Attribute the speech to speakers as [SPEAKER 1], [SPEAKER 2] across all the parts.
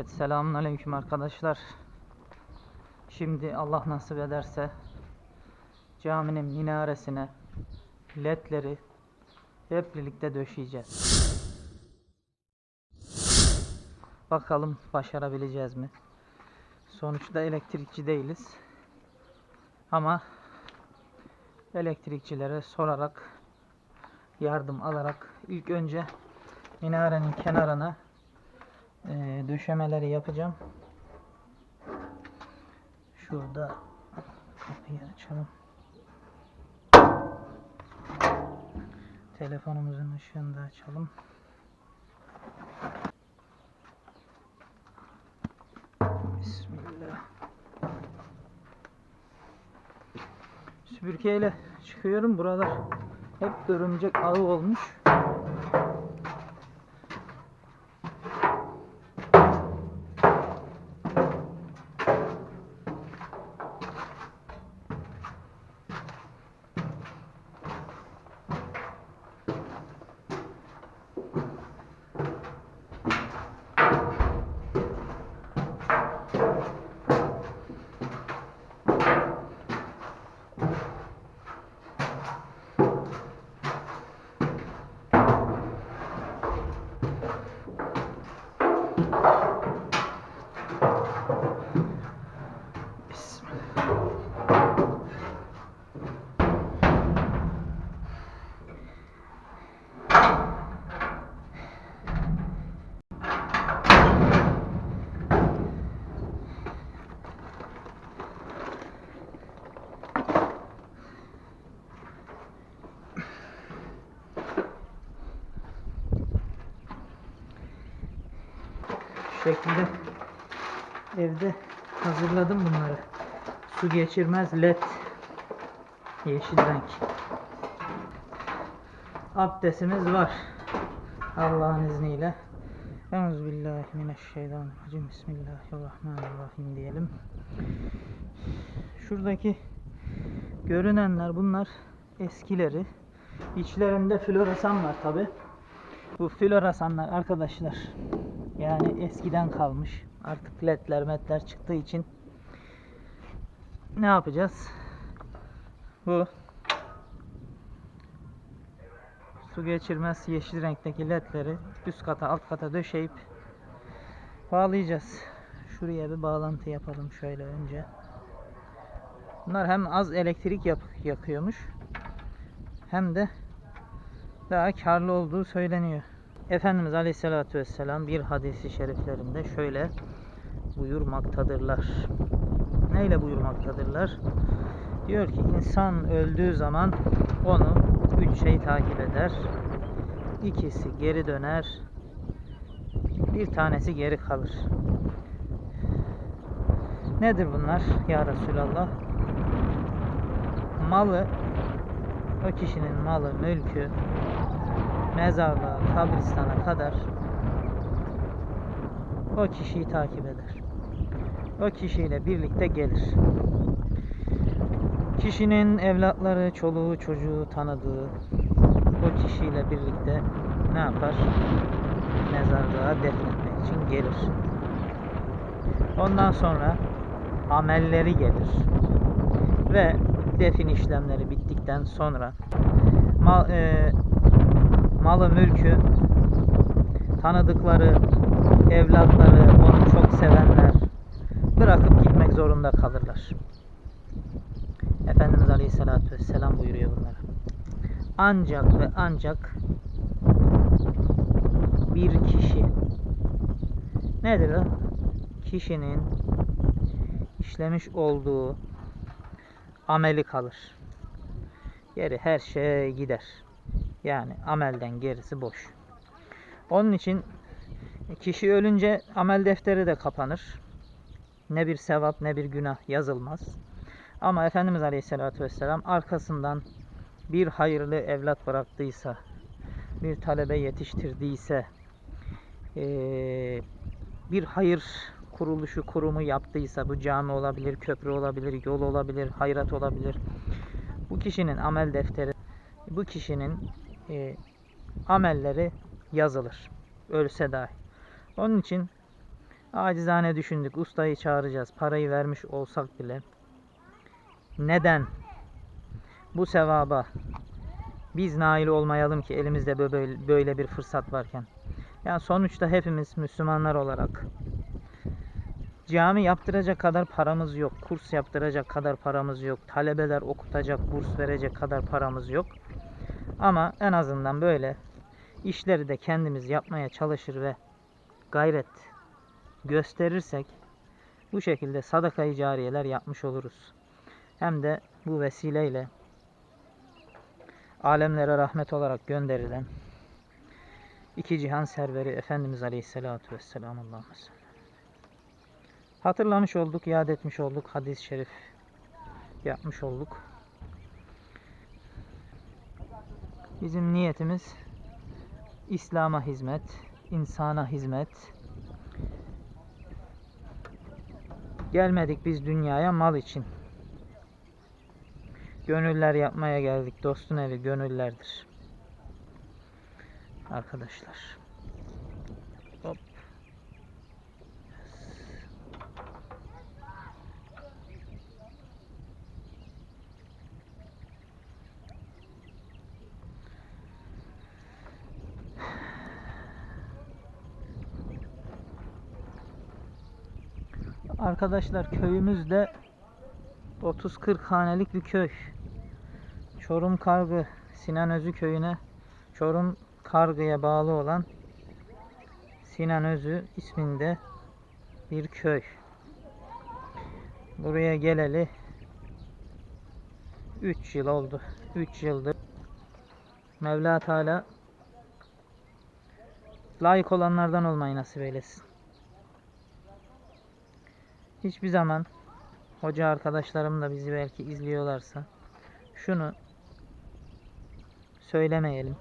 [SPEAKER 1] Evet selamun aleyküm arkadaşlar. Şimdi Allah nasip ederse caminin minaresine ledleri hep birlikte döşeyeceğiz. Bakalım başarabileceğiz mi? Sonuçta elektrikçi değiliz. Ama elektrikçilere sorarak yardım alarak ilk önce minarenin kenarına eee, döşemeleri yapacağım. Şurada kapıyı açalım. Telefonumuzun ışığını da açalım. Bismillah. Süpürgeyle çıkıyorum. Buralar hep örümcek ağı olmuş. Bismillah. Şu şekilde evde hazırladım bunları. Su geçirmez led yeşil renk. Abdestimiz var. Allah'ın izniyle. Euzubillahimineşşeytanirracim. Bismillahirrahmanirrahim diyelim. Şuradaki görünenler bunlar eskileri. İçlerinde floresan var tabi. Bu floresanlar arkadaşlar yani eskiden kalmış. Artık ledler metler çıktığı için ne yapacağız? Bu su geçirmez yeşil renkteki ledleri üst kata alt kata döşeyip bağlayacağız. Şuraya bir bağlantı yapalım şöyle önce. Bunlar hem az elektrik yak- yakıyormuş hem de daha karlı olduğu söyleniyor. Efendimiz Aleyhisselatü Vesselam bir hadisi şeriflerinde şöyle buyurmaktadırlar. Neyle buyurmaktadırlar? Diyor ki insan öldüğü zaman onu üç şey takip eder. İkisi geri döner. Bir tanesi geri kalır. Nedir bunlar ya Resulallah? Malı, o kişinin malı, mülkü, mezarlığa, kabristana kadar o kişiyi takip eder. O kişiyle birlikte gelir. Kişinin evlatları, çoluğu, çocuğu tanıdığı o kişiyle birlikte ne yapar? Mezarlığa defnetmek için gelir. Ondan sonra amelleri gelir. Ve defin işlemleri bittikten sonra mal, e, malı mülkü tanıdıkları evlatları onu çok sevenler bırakıp gitmek zorunda kalırlar. Efendimiz Aleyhisselatü Vesselam buyuruyor bunlara. Ancak ve ancak bir kişi nedir o? Kişinin işlemiş olduğu ameli kalır. Geri her şey gider. Yani amelden gerisi boş. Onun için kişi ölünce amel defteri de kapanır. Ne bir sevap ne bir günah yazılmaz. Ama Efendimiz Aleyhisselatü Vesselam arkasından bir hayırlı evlat bıraktıysa, bir talebe yetiştirdiyse, eee, bir hayır kuruluşu, kurumu yaptıysa, bu cami olabilir, köprü olabilir, yol olabilir, hayrat olabilir. Bu kişinin amel defteri, bu kişinin eee, amelleri yazılır. Ölse dahi. Onun için Acizane düşündük. Ustayı çağıracağız. Parayı vermiş olsak bile. Neden bu sevaba biz nail olmayalım ki elimizde böyle, bir fırsat varken. Yani sonuçta hepimiz Müslümanlar olarak cami yaptıracak kadar paramız yok. Kurs yaptıracak kadar paramız yok. Talebeler okutacak, burs verecek kadar paramız yok. Ama en azından böyle işleri de kendimiz yapmaya çalışır ve gayret gösterirsek bu şekilde sadakayı cariyeler yapmış oluruz. Hem de bu vesileyle alemlere rahmet olarak gönderilen iki cihan serveri Efendimiz Aleyhisselatü Vesselam Allah'ım Hatırlamış olduk, yad etmiş olduk, hadis-i şerif yapmış olduk. Bizim niyetimiz İslam'a hizmet, insana hizmet. Gelmedik biz dünyaya mal için. Gönüller yapmaya geldik. Dostun evi gönüllerdir. Arkadaşlar. Arkadaşlar köyümüzde 30-40 hanelik bir köy. Çorum Kargı Sinan Özü köyüne Çorum Kargı'ya bağlı olan Sinan Özü isminde bir köy. Buraya geleli 3 yıl oldu. 3 yıldır Mevla Teala layık olanlardan olmayı nasip eylesin. Hiçbir zaman hoca arkadaşlarım da bizi belki izliyorlarsa şunu söylemeyelim.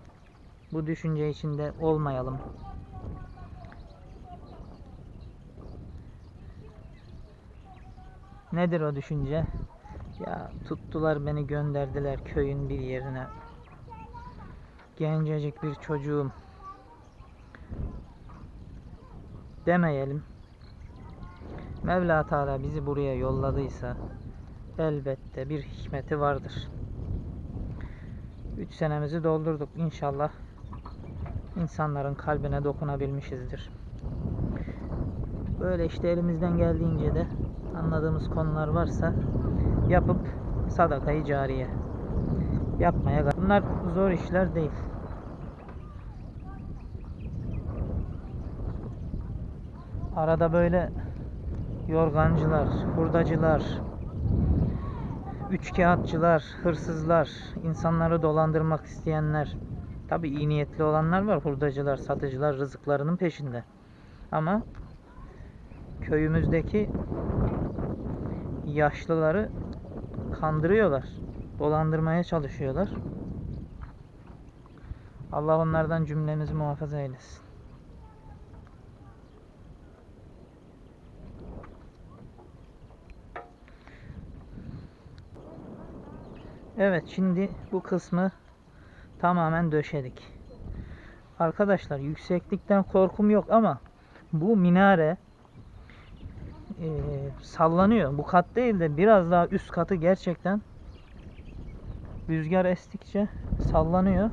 [SPEAKER 1] Bu düşünce içinde olmayalım. Nedir o düşünce? Ya tuttular beni gönderdiler köyün bir yerine. Gencecik bir çocuğum. Demeyelim. Mevla Teala bizi buraya yolladıysa elbette bir hikmeti vardır. 3 senemizi doldurduk. İnşallah insanların kalbine dokunabilmişizdir. Böyle işte elimizden geldiğince de anladığımız konular varsa yapıp sadakayı cariye yapmaya Bunlar zor işler değil. Arada böyle yorgancılar, hurdacılar, üçkağıtçılar, hırsızlar, insanları dolandırmak isteyenler. Tabi iyi niyetli olanlar var. Hurdacılar, satıcılar rızıklarının peşinde. Ama köyümüzdeki yaşlıları kandırıyorlar. Dolandırmaya çalışıyorlar. Allah onlardan cümlemizi muhafaza eylesin. Evet şimdi bu kısmı tamamen döşedik. Arkadaşlar yükseklikten korkum yok ama bu minare e, sallanıyor. Bu kat değil de biraz daha üst katı gerçekten rüzgar estikçe sallanıyor.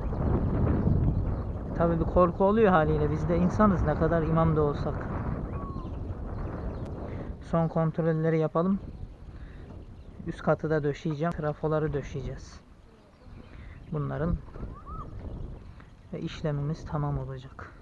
[SPEAKER 1] Tabi bir korku oluyor haliyle. Biz de insanız ne kadar imam da olsak. Son kontrolleri yapalım. Üst katı da döşeyeceğim. Trafoları döşeyeceğiz. Bunların işlemimiz tamam olacak.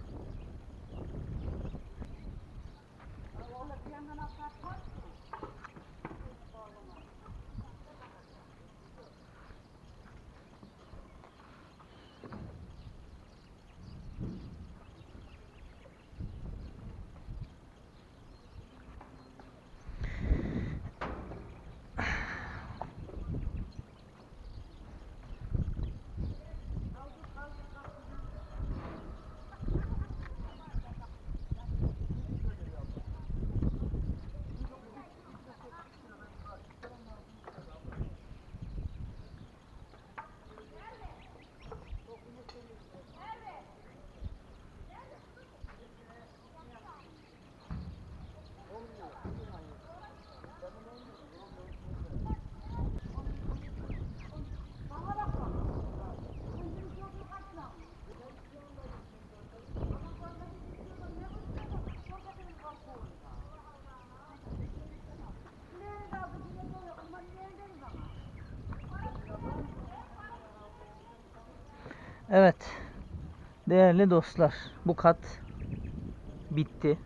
[SPEAKER 1] Evet. Değerli dostlar, bu kat bitti.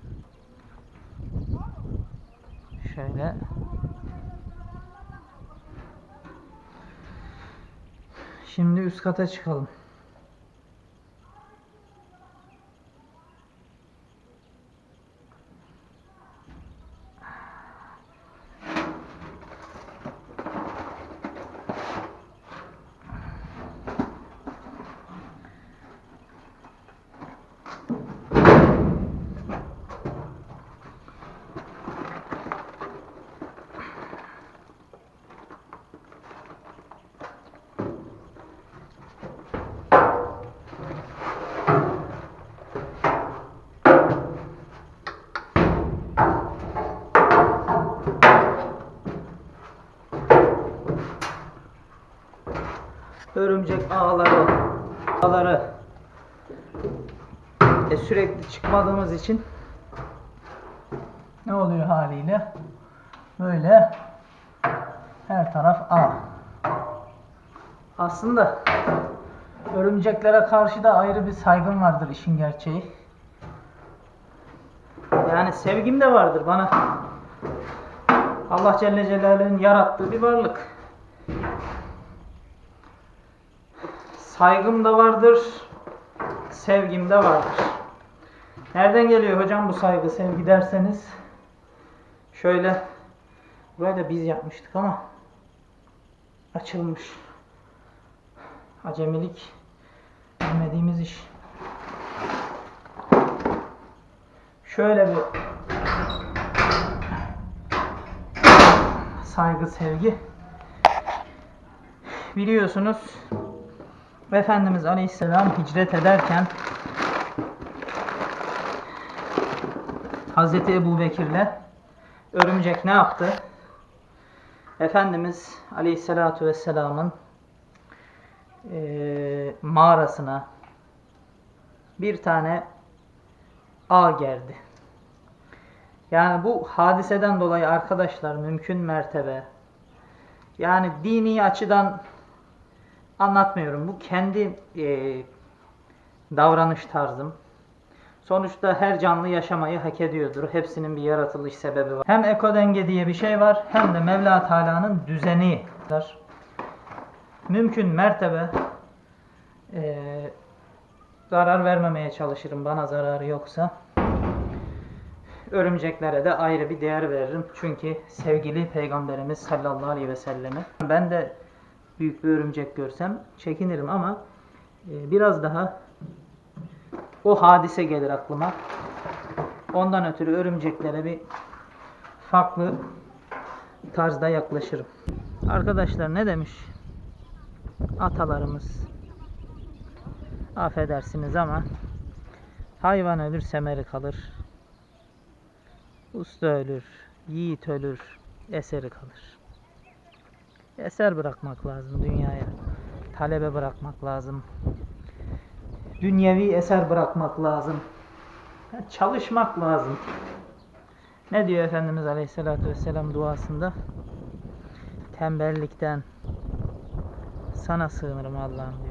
[SPEAKER 1] Şöyle Şimdi üst kata çıkalım. Örümcek ağları, ağları e, sürekli çıkmadığımız için ne oluyor haliyle? Böyle her taraf ağ. Aslında örümceklere karşı da ayrı bir saygım vardır işin gerçeği. Yani sevgim de vardır bana. Allah Celle Celaluhu'nun yarattığı bir varlık. Saygım da vardır, sevgim de vardır. Nereden geliyor hocam bu saygı, sevgi derseniz şöyle burayı da biz yapmıştık ama açılmış. Acemilik bilmediğimiz iş. Şöyle bir saygı, sevgi. Biliyorsunuz Efendimiz Aleyhisselam hicret ederken Hazreti Ebu Bekir'le örümcek ne yaptı? Efendimiz Aleyhisselatü Vesselam'ın eee, mağarasına bir tane ağ gerdi. Yani bu hadiseden dolayı arkadaşlar mümkün mertebe yani dini açıdan anlatmıyorum. Bu kendi e, davranış tarzım. Sonuçta her canlı yaşamayı hak ediyordur. Hepsinin bir yaratılış sebebi var. Hem ekodenge diye bir şey var hem de Mevla Teala'nın düzeni var. Mümkün mertebe e, zarar vermemeye çalışırım bana zararı yoksa. Örümceklere de ayrı bir değer veririm. Çünkü sevgili Peygamberimiz sallallahu aleyhi ve selleme ben de büyük bir örümcek görsem çekinirim ama e, biraz daha o hadise gelir aklıma. Ondan ötürü örümceklere bir farklı tarzda yaklaşırım. Arkadaşlar ne demiş atalarımız? Affedersiniz ama hayvan ölür semeri kalır. Usta ölür, yiğit ölür, eseri kalır eser bırakmak lazım dünyaya. Talebe bırakmak lazım. Dünyevi eser bırakmak lazım. Çalışmak lazım. Ne diyor Efendimiz Aleyhisselatü Vesselam duasında? Tembellikten sana sığınırım Allah'ım diyor.